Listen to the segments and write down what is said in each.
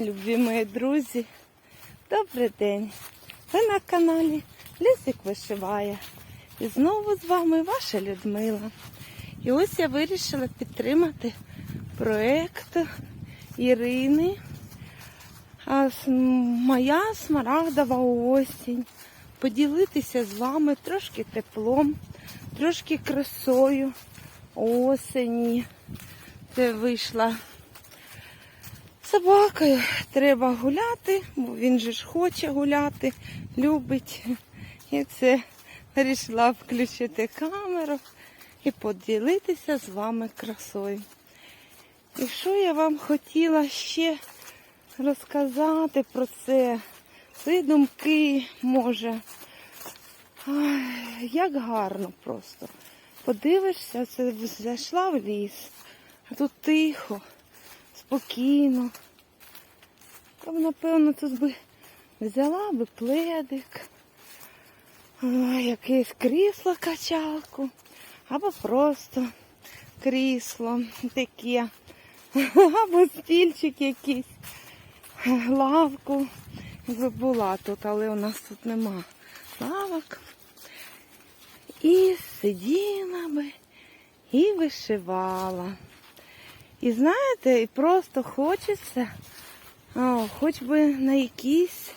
любі мої друзі. Добрий день! Ви на каналі Лісик вишиває. І знову з вами ваша Людмила. І ось я вирішила підтримати проект Ірини. А, Моя смарагдова осінь. Поділитися з вами трошки теплом, трошки красою осені. Це вийшла собакою. Треба гуляти, бо він же ж хоче гуляти, любить. І це вирішила включити камеру і поділитися з вами красою. І що я вам хотіла ще розказати про це? Свої думки, може. Ай, як гарно просто. Подивишся, це зайшла в ліс, а тут тихо, спокійно. Я напевно, тут би взяла би пледик, якесь крісло качалку, або просто крісло таке, або стільчик якийсь, лавку. Якби була тут, але у нас тут нема лавок. І сиділа би і вишивала. І знаєте, і просто хочеться, о, хоч би на якісь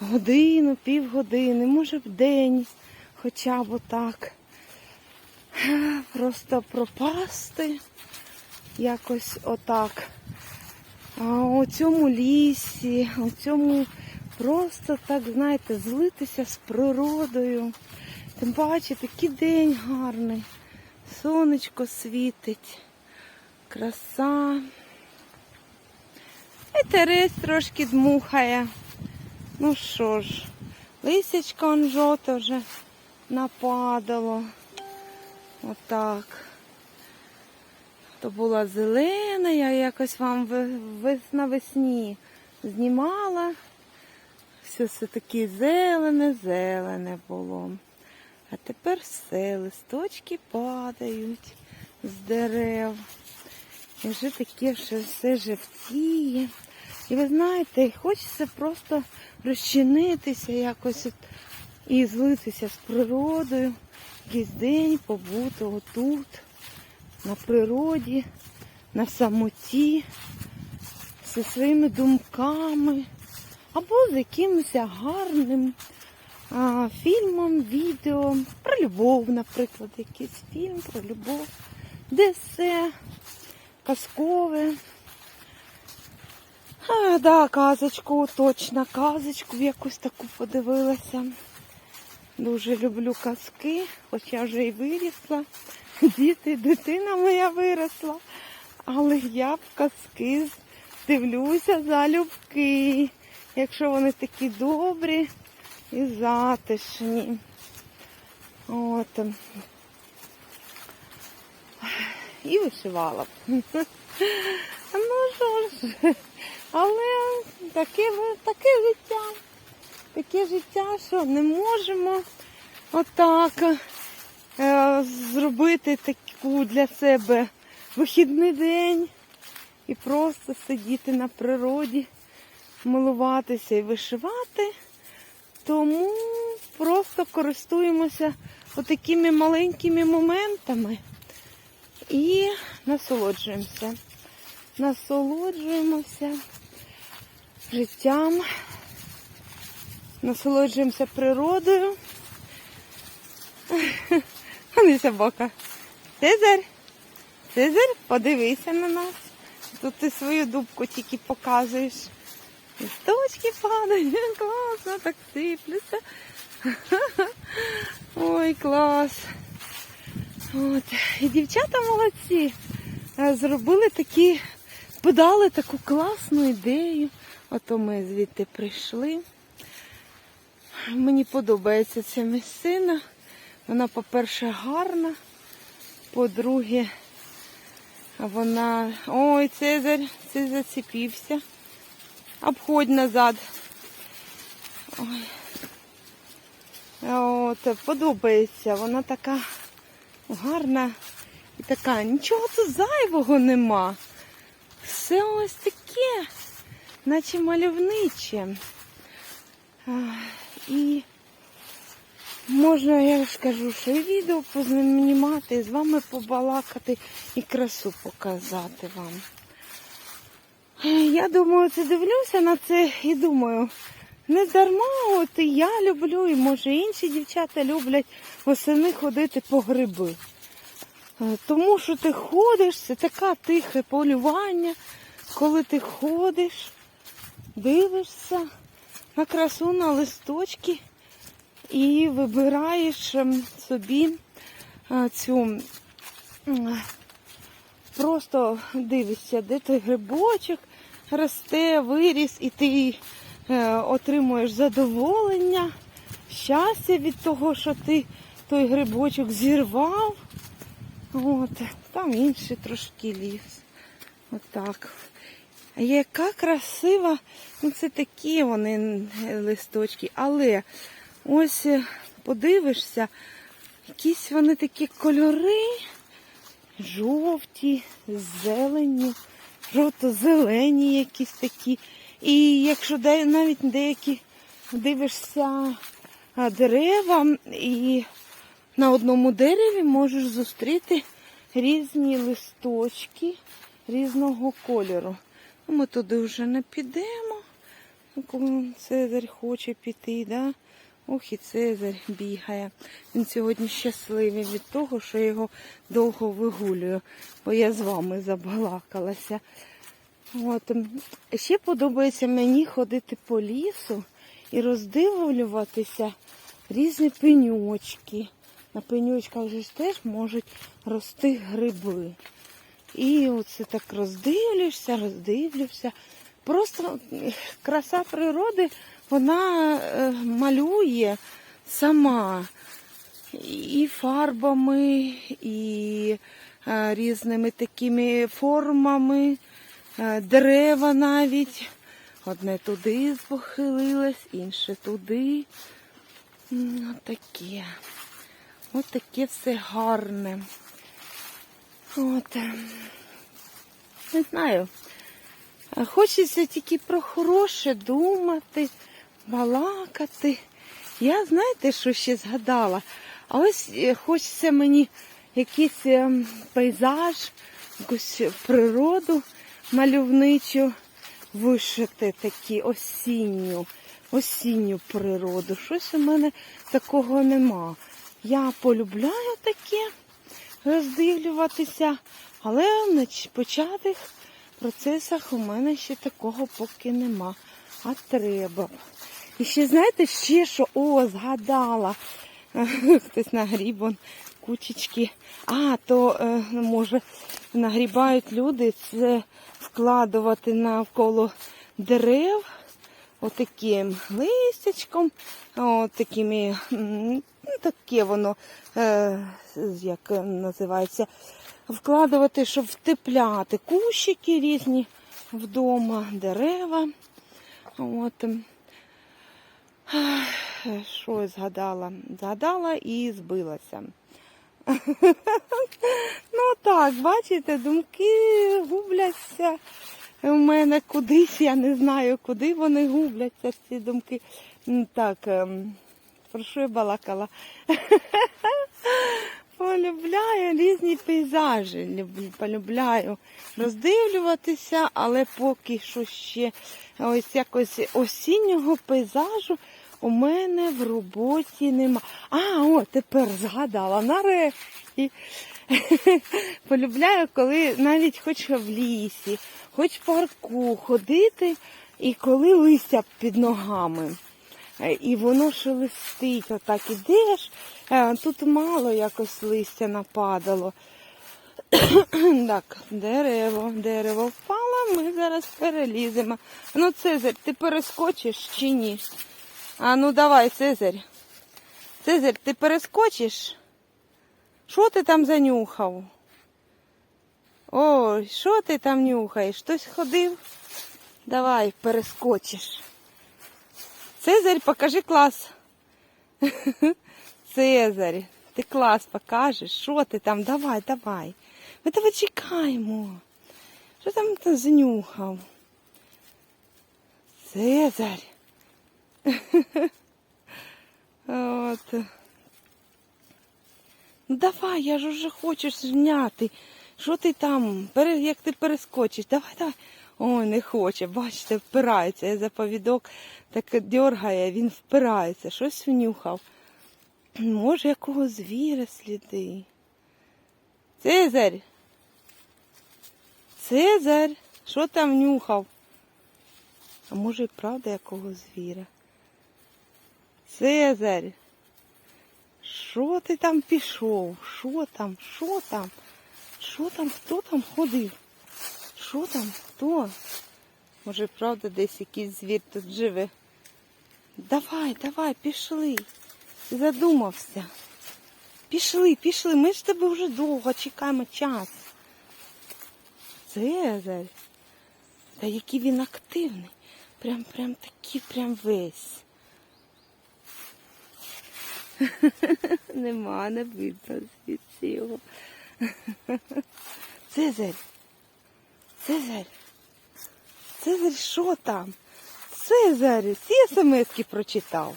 годину, півгодини, може в день, хоча б отак. Просто пропасти якось отак. У цьому лісі, у цьому просто так, знаєте, злитися з природою. Тим паче такий день гарний. Сонечко світить, краса. І Тересь трошки дмухає. Ну що ж, лисячка он вже нападало. Отак. То була зелена, я якось вам навесні знімала. Все все таке зелене, зелене було. А тепер все, листочки падають з дерев. І вже таке що все живтіє. І ви знаєте, хочеться просто розчинитися якось от і злитися з природою. Якийсь день побути отут, на природі, на самоті, зі своїми думками, або з якимось гарним а, фільмом, відео про любов, наприклад, якийсь фільм про любов, де все казкове. А, да, казочку, точно, казочку якусь таку подивилася. Дуже люблю казки, хоча вже і вирісла. Діти, дитина моя виросла. Але я в казки дивлюся залюбки, якщо вони такі добрі і затишні. От. І вишивала б. Ну що ж, але таке, таке життя. Таке життя, що не можемо отак е, зробити таку для себе вихідний день і просто сидіти на природі, милуватися і вишивати. Тому просто користуємося отакими маленькими моментами і насолоджуємося. Насолоджуємося життям, насолоджуємося природою. Не собака. Цезарь, Цезарь, подивися на нас. Тут ти свою дубку тільки показуєш. Листочки падають, класно, так сиплються. Ой, клас. От. І дівчата молодці. Е, Зробили такі, подали таку класну ідею. Ото ми звідти прийшли. Мені подобається ця місцина. Вона, по-перше, гарна. По-друге, вона... Ой, Цезарь, це зацепився. Обходь назад. Ой. От, подобається. Вона така гарна і така. Нічого тут зайвого нема. Все ось таке. наче мальовниче. І можна, я ж кажу, що і відео познімати, з вами побалакати і красу показати вам. Я думаю, це дивлюся на це і думаю, не дарма, от і я люблю, і може інші дівчата люблять восени ходити по гриби. Е, Тому що ти ходиш, це таке тихе полювання, коли ти ходиш, дивишся на красу, на листочки і вибираєш ем, собі е, цю просто дивишся, де той грибочок росте, виріс, і ти отримуєш задоволення, щастя від того, що ти той грибочок зірвав. От, там інший трошки ліс. Отак. Яка красива, ну це такі вони е, листочки, але ось е, подивишся, якісь вони такі кольори, жовті, зелені, жовто-зелені якісь такі. І якщо навіть деякі дивишся дерева, і на одному дереві можеш зустріти різні листочки різного кольору. Ну, Ми туди вже не підемо. Ну, Цезарь хоче піти, да? Ох, і Цезарь бігає. Він сьогодні щасливий від того, що я його довго вигулюю, бо я з вами забалакалася. От. Ще подобається мені ходити по лісу і роздивлюватися різні пеньочки. На пеньочках же ж теж можуть рости гриби. І оце так роздивлюєшся, роздивлюєшся. Просто краса природи, вона е, малює сама і фарбами, і е, різними такими формами, дерева навіть. Одне туди похилилось, інше туди. Отаке. Ось таке все гарне. От. е, Не знаю. Е, Хочеться тільки про хороше думати, балакати. Я знаєте, що ще згадала? А ось е, хочеться мені якийсь ем, пейзаж, якусь природу мальовничу вишити такі осінню, осінню природу. Щось у мене такого нема. Я полюбляю таке роздивлюватися, але в нач- початих процесах у мене ще такого поки нема. А треба. І ще знаєте, ще що, о, згадала. Хтось нагріб он кучечки. А, то е, може нагрібають люди це складувати навколо дерев отаким листячком, отакими, таке воно, е, як називається, вкладувати, щоб втепляти кущики різні вдома, дерева. От. Що згадала? Згадала і збилася. Ну так, бачите, думки губляться у мене кудись, я не знаю, куди вони губляться, ці думки. Так, ем, про що я балакала? Полюбляю різні пейзажі, полюбляю роздивлюватися, але поки що ще ось якось осіннього пейзажу у мене в роботі нема. А, о, тепер згадала нарешті. Полюбляю, коли навіть хоч в лісі, хоч в парку ходити, і коли листя під ногами. Е, І воно шелестить, отак ідеш. Е, Тут мало якось листя нападало. Так, дерево, дерево впало, ми зараз переліземо. Ну, Цезарь, ти перескочиш чи ні? А ну давай, Цезарь. Цезарь, ти перескочиш? Що ти там занюхав? Ой, що ти там нюхаєш? Хтось ходив? Давай, перескочиш. Цезарь, покажи клас. Цезарь, ти клас покажеш. Що ти там? Давай, давай. Ми тебе чекаємо. Що там ти занюхав? Цезарь. От. Ну давай, я ж уже хочеш зняти. Що ти там? Як ти перескочиш? Давай, давай. Ой, не хоче, бачите, впирається. Я за повідок так дергає, він впирається, щось внюхав. Може, якого звіра сліди. Цезарь. Цезарь, що там нюхав? А може і правда якого звіра? Цезарь. Що ти там пішов? Що там? Що там? Що там? Хто там ходив? Що там? Хто? Може, правда, десь якийсь звір тут живе? Давай, давай, пішли. Ти задумався. Пішли, пішли. Ми ж тебе вже довго чекаємо час. Цезарь. Та який він активний. Прям, прям такий, прям весь. Нема, не видно звідси його. Цезарь. Цезарь. Цезарь, що там? Цезарь, всі смски прочитав.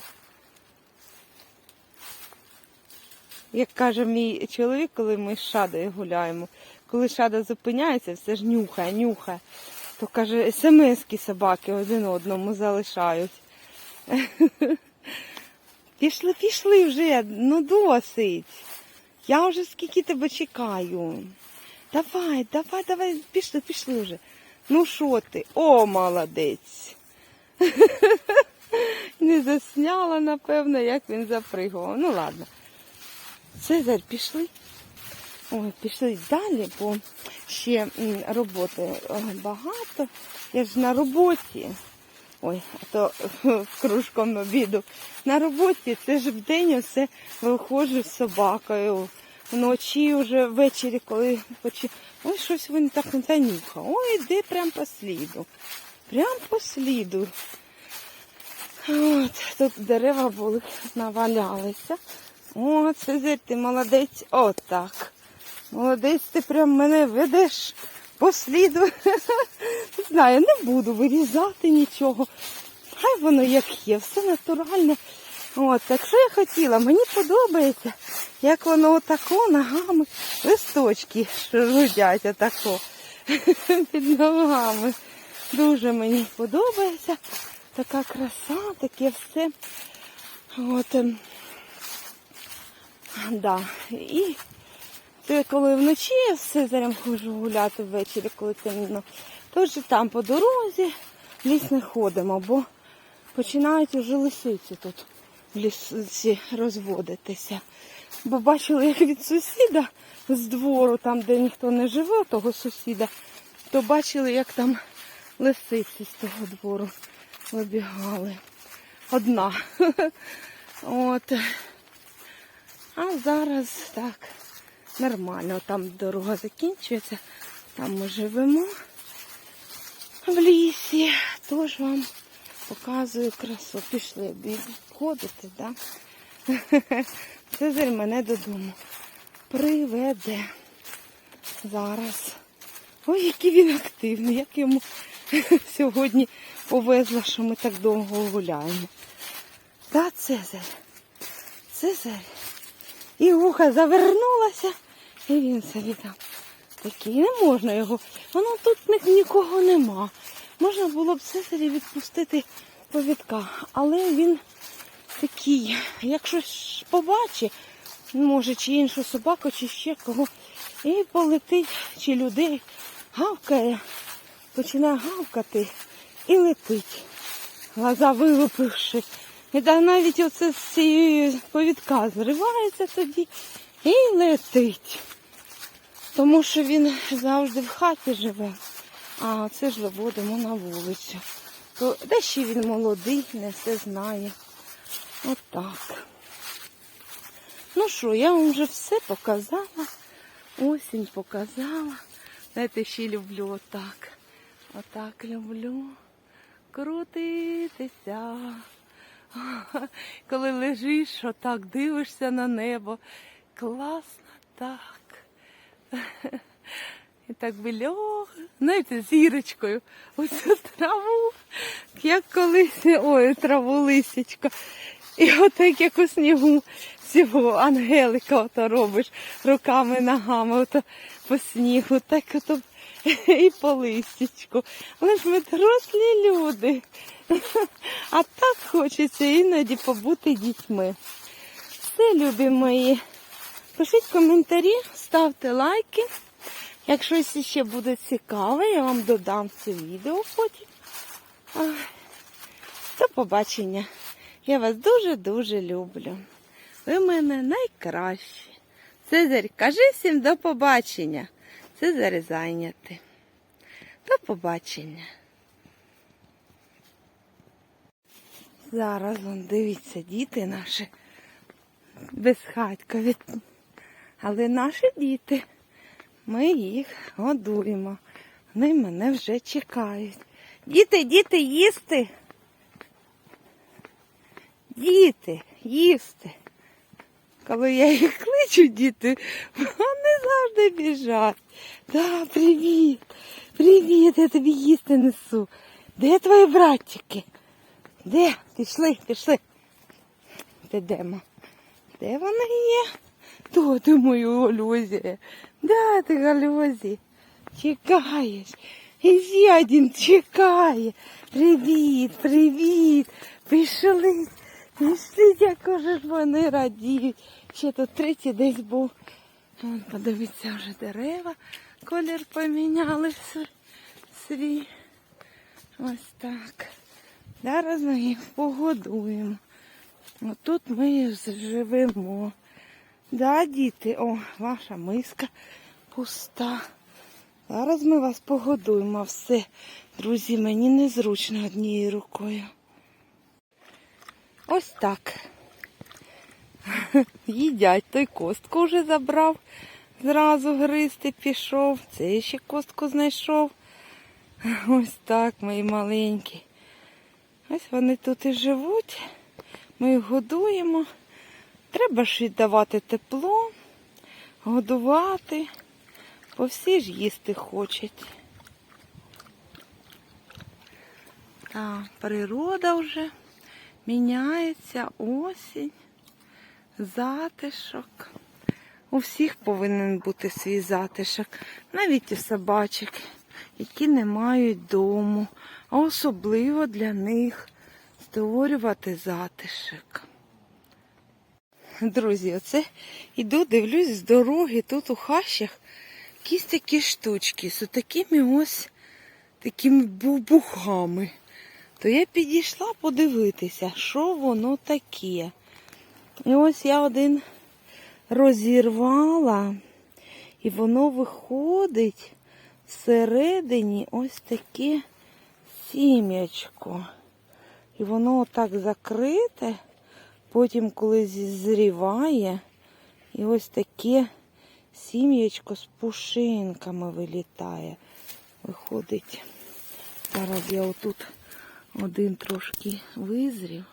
Як каже мій чоловік, коли ми з шадою гуляємо, коли шада зупиняється, все ж нюхає, нюхає, то каже, смски собаки один одному залишають. Пішли, пішли вже, ну досить. Я вже скільки тебе чекаю. Давай, давай, давай, пішли, пішли вже. Ну що ти? О, молодець. Не засняла, напевно, як він запригував. Ну ладно. Цезарь, пішли. Ой, пішли далі, бо ще роботи е, багато. Я ж на роботі. Ой, а то кружком обіду. На роботі це ж вдень все виходжу з собакою. Вночі вже ввечері, коли почи... Ой, щось він так не занюхав. Ой, іди прям по сліду. Прям по сліду. От, тут дерева були, навалялися. О, Цезарь, ти молодець. Отак. Молодець, ти прям мене ведеш по сліду. Не знаю, не буду вирізати нічого. Хай воно як є, все натуральне. От, так що я хотіла, мені подобається, як воно отако ногами, листочки шурудять отако під ногами. Дуже мені подобається. Така краса, таке все. От, ем, да. І це коли вночі я з Цезарем ходжу гуляти ввечері, коли темно, то вже там по дорозі в ліс не ходимо, бо починають уже лисиці тут в лісі розводитися. Бо бачили, як від сусіда з двору, там, де ніхто не живе, того сусіда, то бачили, як там лисиці з того двору вибігали. Одна. От. А зараз так нормально. Там дорога закінчується, там ми живемо в лісі. Тож вам показую красу. Пішли обходити, да? Цезарь мене додому приведе. Зараз. Ой, який він активний, як йому сьогодні повезло, що ми так довго гуляємо. Та Цезарь. Цезарь. І вуха завернулася, і він собі там такий. Не можна його. Воно тут нікого нема. Можна було б Цезарі відпустити повідка, але він такий, якщо ж побачить, може, чи іншу собаку, чи ще кого, і полетить, чи людей, гавкає, починає гавкати і летить, глаза вилупивши. І навіть оце з цієї повідка зривається тоді і летить. Тому що він завжди в хаті живе, а це ж виводимо на вулицю. То де ще він молодий, не все знає. Отак. Ну що, я вам вже все показала. Осінь показала. Знаєте, ще люблю отак. Отак люблю крутитися. Коли лежиш, отак дивишся на небо. Класно так. І так би льох, знаєте, зірочкою. Ось траву як колись, ой, траву лисичко. І отак як у снігу цього ангелика ото робиш руками, ногами, ото по снігу, так ото і по листячку. Але ж ми дорослі люди. А так хочеться іноді побути дітьми. Все, любі мої. Пишіть коментарі, ставте лайки. Якщо ще буде цікаве, я вам додам це відео потім. До побачення. Я вас дуже-дуже люблю. Ви мене найкращі. Цезарь, кажи всім до побачення. Цезарь зайнятий. До побачення. Зараз вон дивіться, діти наші безхатькові. Але наші діти, ми їх годуємо. Вони мене вже чекають. Діти, діти, їсти. Діти, їсти. Коли я їх кличу, діти, вони завжди біжать. Да, привіт, привіт, я тобі їсти несу. Де твої братчики? Де? Пішли, пішли. Де демо? Де вони є? То ти мою Галюзі. Да, ти Галюзі. Чекаєш. І ще один чекає. Привіт, привіт. Пішли. Пішли, як ж вони радіють. Ще тут третій десь був. Вон, подивіться, вже дерева. Колір поміняли свій. Ось так. Зараз ми їх погодуємо. Отут ми живемо. Да, діти, о, ваша миска пуста. Зараз ми вас погодуємо все. Друзі, мені незручно однією рукою. Ось так. Їдять, той костку вже забрав, зразу гристи пішов. Цей ще костку знайшов. Ось так, мої маленькі. Ось вони тут і живуть. Ми їх годуємо. Треба ж віддавати тепло, годувати, бо всі ж їсти хочуть. Так, природа вже міняється, осінь, затишок. У всіх повинен бути свій затишок, навіть у собачок, які не мають дому, а особливо для них створювати затишок. Друзі, оце іду, дивлюсь з дороги, тут у хащах якісь такі штучки з такими ось такими бубухами. То я підійшла подивитися, що воно таке. І ось я один розірвала, і воно виходить всередині ось таке сім'ячко. І воно отак закрите, потім коли зріває, і ось таке сім'ячко з пушинками вилітає. Виходить. Зараз я отут один трошки визрів.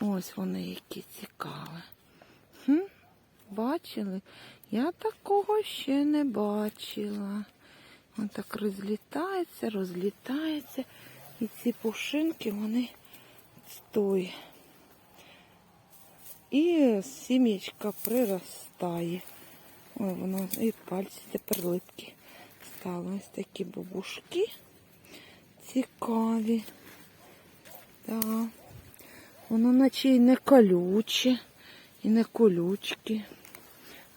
Ось вони які цікаві. Хм? Бачили? Я такого ще не бачила. Він так розлітається, розлітається. І ці пушинки, вони стоять. І сім'ячка приростає. Ой, воно і пальці тепер липкі стали. Ось такі бабушки цікаві. Так. Воно наче і не колюче, і не колючки.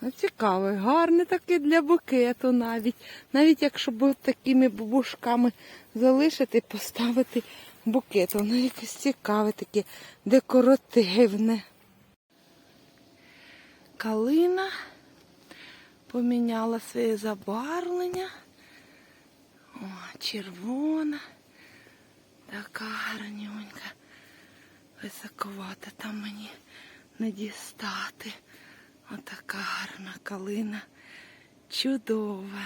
Ну, цікаве, гарне таке для букету навіть. Навіть якщо б такими бабушками залишити, поставити букет. Воно якесь цікаве, таке декоративне. Калина поміняла своє забарвлення. О, червона. Така гарненька. Високовата там мені не дістати. Отака гарна калина. Чудова.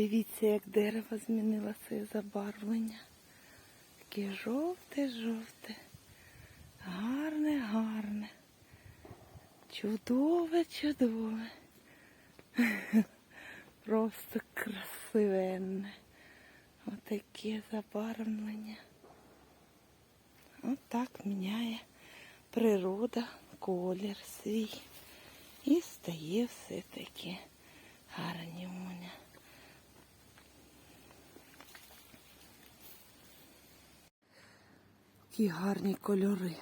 Дивіться, як дерево змінило своє забарвлення. Таке жовте-жовте. Гарне, гарне. Чудове, чудове. Просто красивенне. Отаке забарвлення. Отак міняє природа колір свій. І стає все таке гарнюня. Які гарні кольори.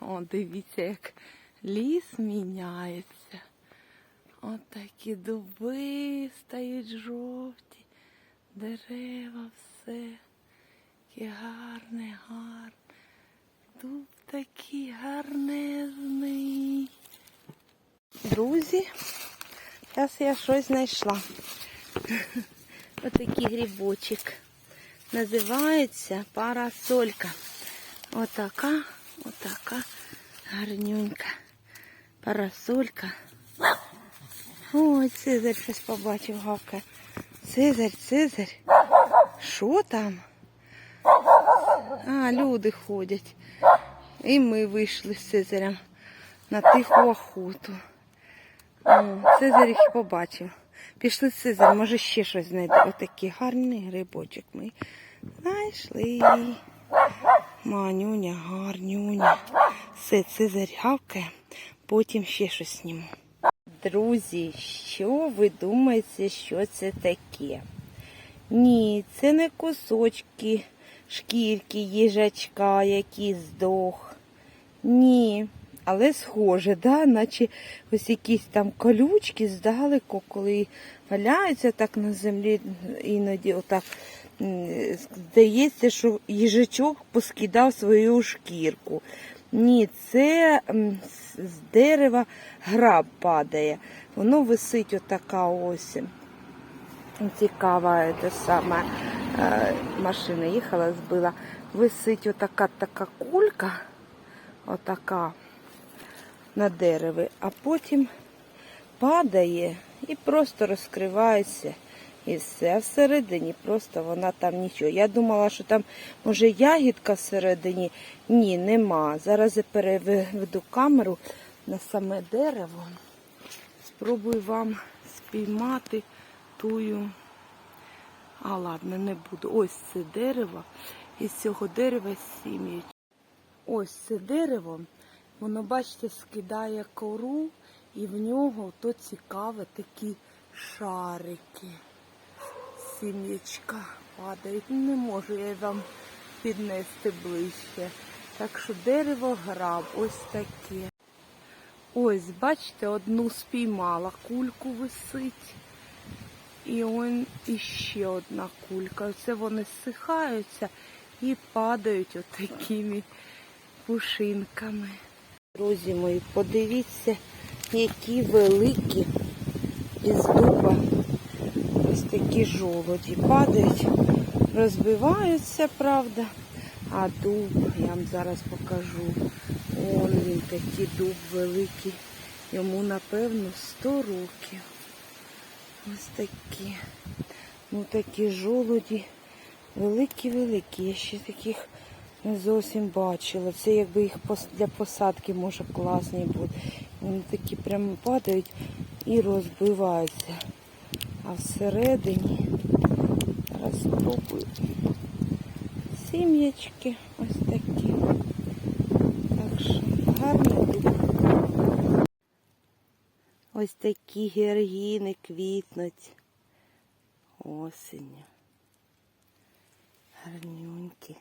О, дивіться, як ліс міняється. От такі дуби стають жовті, дерева, все. Яке гарне, гарне. Дуб такий гарнезний. Друзі, зараз я щось знайшла. Отакий грибочок. Називається парасолька. Отака, отака гарнюнька. Парасолька. Ой, Цезарь щось побачив, гавкає. Цезарь, Цезарь. Що там? А, люди ходять. І ми вийшли з Цезарем на тиху охоту. Цезарь їх побачив. Пішли з Цезарем, може ще щось знайде. Отакий гарний грибочок ми знайшли. Манюня, гарнюня. Все, Цезарь гавкає, потім ще щось зніму. Друзі, що ви думаєте, що це таке? Ні, це не кусочки шкірки їжачка, який здох. Ні, але схоже, да? наче ось якісь там колючки здалеку, коли валяються так на землі, іноді отак здається, що їжачок поскидав свою шкірку. Ні, це з- дерева граб падає. Воно висить отака ось. Цікава це саме е, машина їхала, збила. Висить отака така кулька, отака на дереві, а потім падає і просто розкривається. І все, всередині просто вона там нічого. Я думала, що там може ягідка всередині. Ні, нема. Зараз я переведу камеру на саме дерево. Спробую вам спіймати тую. А ладно, не буду. Ось це дерево. Із цього дерева сім'ї. Ось це дерево. Воно, бачите, скидає кору, і в нього то цікаве такі шарики. Сім'ячка падають. Не можу я вам піднести ближче. Так що дерево граб, ось таке. Ось, бачите, одну спіймала, кульку висить. І он іще одна кулька. Оце вони зсихаються і падають отакими пушинками. Друзі мої, подивіться, які великі із дуба. Ось такі жолоді падають, розбиваються, правда. А дуб, я вам зараз покажу. Он він такий дуб великий. Йому, напевно, 100 років. Ось такі. Ну такі жолуді. Великі-великі. Я ще таких не зовсім бачила. Це якби їх для посадки може класні бути. Вони такі прямо падають і розбиваються. А всередині зараз спробую. Сім'ячки ось такі. Так що гарний. Ось такі георгіни квітнуть осінню. Гарнюнькі.